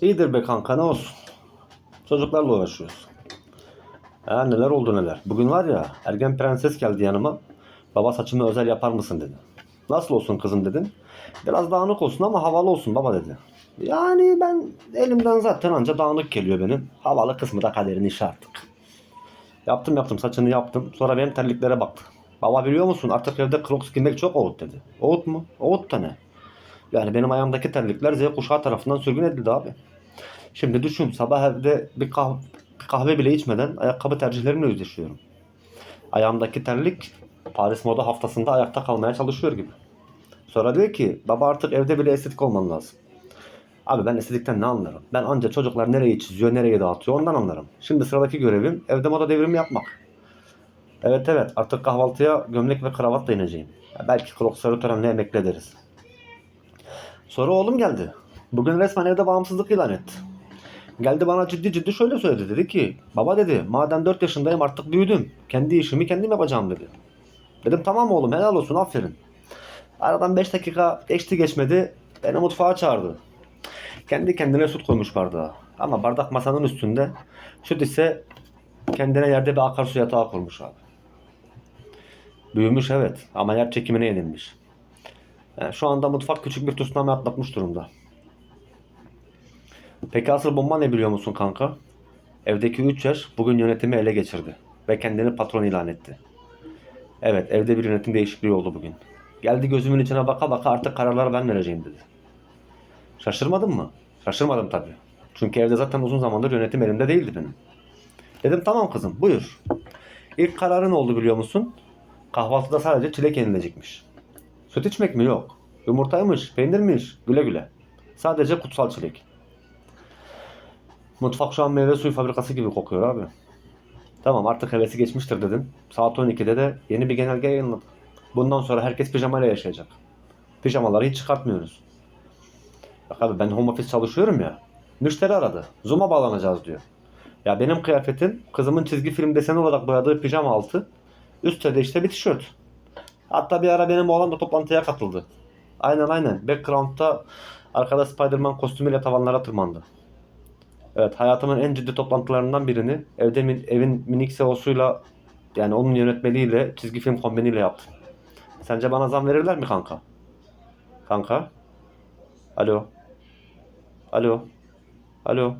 İyidir be kanka ne olsun. Çocuklarla uğraşıyoruz. Ha, neler oldu neler. Bugün var ya ergen prenses geldi yanıma. Baba saçımı özel yapar mısın dedi. Nasıl olsun kızım dedim. Biraz dağınık olsun ama havalı olsun baba dedi. Yani ben elimden zaten anca dağınık geliyor benim. Havalı kısmı da kaderin işi artık. Yaptım yaptım saçını yaptım. Sonra benim terliklere baktı. Baba biliyor musun artık evde crocs giymek çok oğut dedi. Oğut mu? Oğut da ne? Yani benim ayağımdaki terlikler Z kuşağı tarafından sürgün edildi abi. Şimdi düşün sabah evde bir kahve, bir kahve bile içmeden ayakkabı tercihlerimle yüzleşiyorum. Ayağımdaki terlik Paris Moda haftasında ayakta kalmaya çalışıyor gibi. Sonra diyor ki baba artık evde bile estetik olman lazım. Abi ben estetikten ne anlarım? Ben anca çocuklar nereyi çiziyor, nereyi dağıtıyor ondan anlarım. Şimdi sıradaki görevim evde moda devrimi yapmak. Evet evet artık kahvaltıya gömlek ve kravatla ineceğim. Ya belki crocsları törenle emekli ederiz. Sonra oğlum geldi. Bugün resmen evde bağımsızlık ilan etti. Geldi bana ciddi ciddi şöyle söyledi. Dedi ki baba dedi madem 4 yaşındayım artık büyüdüm. Kendi işimi kendim yapacağım dedi. Dedim tamam oğlum helal olsun aferin. Aradan 5 dakika geçti geçmedi beni mutfağa çağırdı. Kendi kendine süt koymuş bardağa. Ama bardak masanın üstünde. Süt ise kendine yerde bir akarsu yatağı kurmuş abi. Büyümüş evet ama yer çekimine yenilmiş. Yani şu anda mutfak küçük bir tsunami atlatmış durumda. Peki asıl bomba ne biliyor musun kanka? Evdeki 3 yaş bugün yönetimi ele geçirdi ve kendini patron ilan etti. Evet evde bir yönetim değişikliği oldu bugün. Geldi gözümün içine baka baka artık kararları ben vereceğim dedi. Şaşırmadın mı? Şaşırmadım tabii. Çünkü evde zaten uzun zamandır yönetim elimde değildi benim. Dedim tamam kızım buyur. İlk kararın oldu biliyor musun? Kahvaltıda sadece çilek yenilecekmiş. Süt içmek mi? Yok. Yumurtaymış, peynirmiş, güle güle. Sadece kutsal çilek. Mutfak şu an meyve suyu fabrikası gibi kokuyor abi. Tamam artık hevesi geçmiştir dedim. Saat 12'de de yeni bir genelge yayınladı. Bundan sonra herkes pijamayla yaşayacak. Pijamaları hiç çıkartmıyoruz. Bak abi ben home office çalışıyorum ya. Müşteri aradı. Zoom'a bağlanacağız diyor. Ya benim kıyafetim kızımın çizgi film deseni olarak boyadığı pijama altı. Üstte de işte bir tişört. Hatta bir ara benim oğlan da toplantıya katıldı. Aynen aynen. Background'da arkada Spider-Man kostümüyle tavanlara tırmandı. Evet hayatımın en ciddi toplantılarından birini evde evin minik SEO'suyla yani onun yönetmeliğiyle çizgi film kombiniyle yaptım. Sence bana zam verirler mi kanka? Kanka? Alo? Alo? Alo?